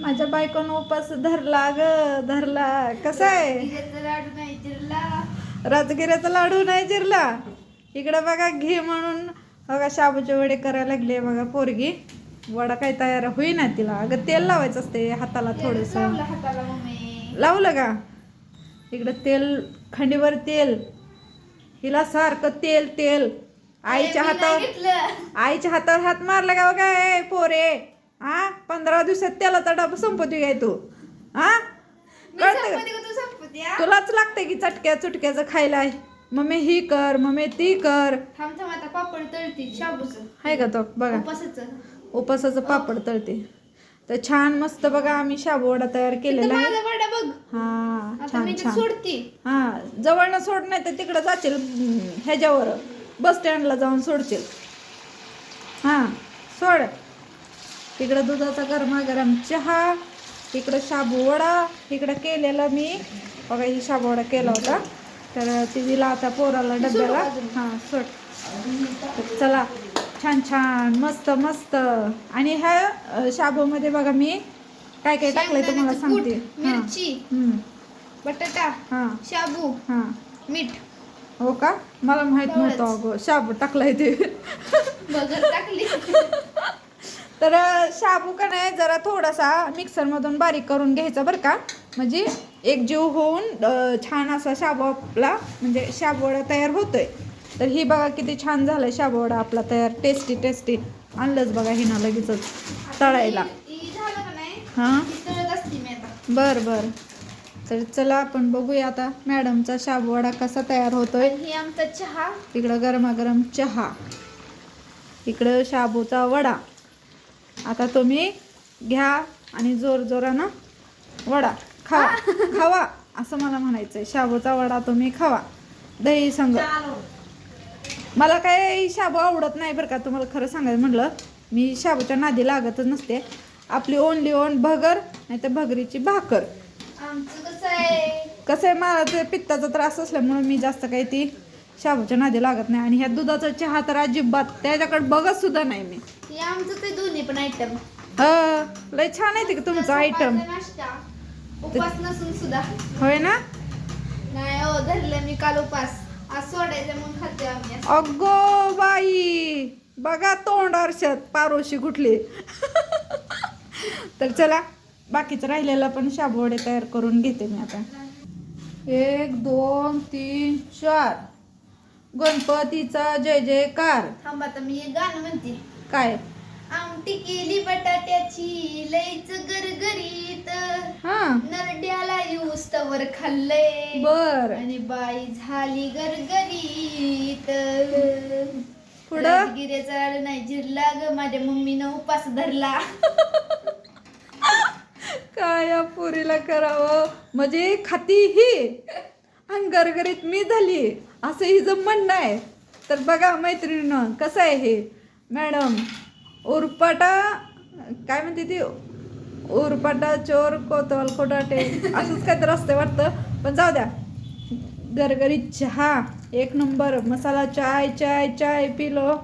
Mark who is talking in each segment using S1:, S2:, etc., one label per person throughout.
S1: माझ्या बायकोनं उपास धरला ग धरला. कसा आहे? राजगिऱ्याचा लाडू नाही जिरला. इकडं बघा घे म्हणून. बघा शाबूचे वडे करायला लागले बघा पोरगी. वडा काय तयार होईना तिला. अगं तेल लावायचं असते हाताला थोडस.
S2: लावला हाताला मम्मी.
S1: लावलं का? इकडं तेल खंडीवर तेल. हिला सारखं तेल तेल. आईच्या हातावर आईच्या हातावर हात मारला का काय पोरे? हा? पंधरा दिवसात तेलाचा डबा संपवती काय तू. हा? कळतं?
S2: संपत्ती संपत्ती?
S1: तुलाच लागतंय की चटक्या चुटक्याचं खायला मम्मी ही कर मम्मी ती कर.
S2: आता पापड तळती. शाबूच.
S1: आहे का तो? बघा.
S2: उपासाचं
S1: पापड तळते. तर छान मस्त बघा आम्ही शाबूवडा तयार केलेला आहे. हा छान हा जवळनं सोड नाही तर तिकडं जाशील ह्याच्यावर बस स्टँडला जाऊन सोडशील. हा सोड. तिकडं दुधाचा गरमागरम चहा इकडं शाबू वडा इकडं केलेला मी. बघा ही शाबू वडा केला होता. तर ती दिला आता पोराला डब्याला. हा सोड. तर चला छान छान मस्त मस्त. आणि ह्या शाबूमध्ये बघा मी काय काय टाकलंय तुम्हाला सांगते. हा.
S2: मिरची बटाटा
S1: हा.
S2: शाबू
S1: हा.
S2: मीठ.
S1: हो का? मला माहीत. नव्हतं अगं शाबू टाकलाय ते.
S2: बगर टाकली.
S1: तर शाबू का नाही जरा थोडासा मिक्सरमधून बारीक करून घ्यायचा बरं का. म्हणजे एकजीव होऊन अं, छान असा शाबू आपला म्हणजे शाबूवडा तयार होतोय. तर ही बघा किती छान झालं शाबूवडा आपला तयार. टेस्टी टेस्टी आणलंच बघा हिनं लगेचच तळायला.
S2: ही-
S1: बर बर. तर चला आपण बघूया आता मॅडमचा शाबूवडा कसा तयार होतोय.
S2: ही आमचा चहा.
S1: इकडं गरमागरम चहा. इकडं शाबूचा वडा. आता तुम्ही घ्या आणि जोर जोरानं वडा खावा खावा असं मला म्हणायचंय. शाबूचा वडा तुम्ही खावा. दही संग. मला काय शाबू आवडत नाही बरं का तुम्हाला खरं सांगायचं म्हटलं मी शाबूच्या नादी लागतच नसते. आपली ओनली ओन भगर नाही तर भगरीची भाकर.
S2: आहे?
S1: कसं आहे मला ते पित्ताचा त्रास असल्यामुळे मी जास्त काही ती शाबूच्या नादी लागत नाही आणि ह्या दुधाचा चहा तर अजिबात त्याच्याकडे बघत सुद्धा नाही मी.
S2: हे आमचं ते दोन्ही पण आयटम
S1: ह लय छान आहे ते का तुमचं आयटम
S2: उपास नसून सुद्धा.
S1: होय ना?
S2: नाही हो धरलं मी काल उपास. आज सोडायचं म्हणून खाते आम्ही असं.
S1: अगो बाई बघा तोंड अर्षात पारोशी कुठली. तर चला बाकीचं राहिलेलं पण शाबूवडे तयार करून घेते मी आता. एक दोन तीन चार. गणपतीचा जय जयकार.
S2: थांब आता मी एक गाणं म्हणते.
S1: काय?
S2: आमटी केली बटाट्याची लईच गरगरीत.
S1: हा.
S2: नरड्याला येऊस तवर खाल्ले
S1: बर.
S2: आणि बाई झाली गरगरीत.
S1: पुढं?
S2: लाडू नाही जिरला ग. माझ्या मम्मीनं उपास धरला.
S1: काय या पुरीला करावं? म्हणजे खाती ही. आणि गरगरीत मी झाली. असं हिचं म्हणणं आहे तर बघा मैत्रिणीनं कसं आहे हे. मॅडम उरपाटा काय म्हणते ती? उरपाटा चोर कोतवाल खोटाटे असंच काहीतरी असतं वाटतं. पण जाऊ द्या. गरगरीत चहा एक नंबर. मसाला चाय चाय चाय पिलो.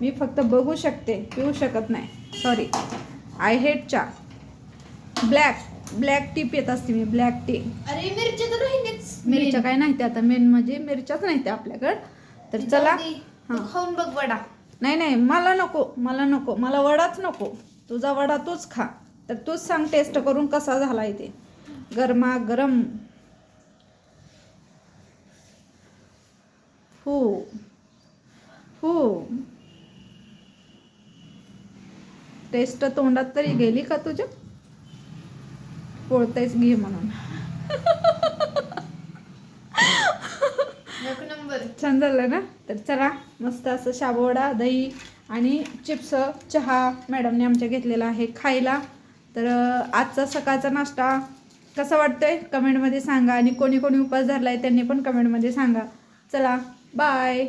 S1: मी फक्त बघू शकते पिऊ शकत नाही. Sorry I hate chaha. Black black tea पित असते मी ब्लॅक टी
S2: अरे मिरची तर
S1: मिरच्या काय नाही त्या आता मेन म्हणजे मिरच्याच नाही त्या आपल्याकडं. तर चला. हां.
S2: खाऊन बघ वडा.
S1: नाही नाही मला नको मला नको मला वडाच नको. तुझा वडा तूच खा. तर तूच सांग टेस्ट करून कसा झालाय ते गरमा गरम हो हो टेस्ट तोंडात तरी गेली का तुझ्या पोळतेच घे म्हणून
S2: एक नंबर
S1: छान झालं ना? तर चला मस्त असं शाबोडा दही आणि चिप्स चहा मॅडमने आमच्या घेतलेला आहे खायला. तर आजचा सकाळचा नाश्ता कसा वाटतोय? कमेंटमध्ये सांगा आणि कोणी कोणी उपास धरला आहे त्यांनी पण कमेंटमध्ये सांगा. चला बाय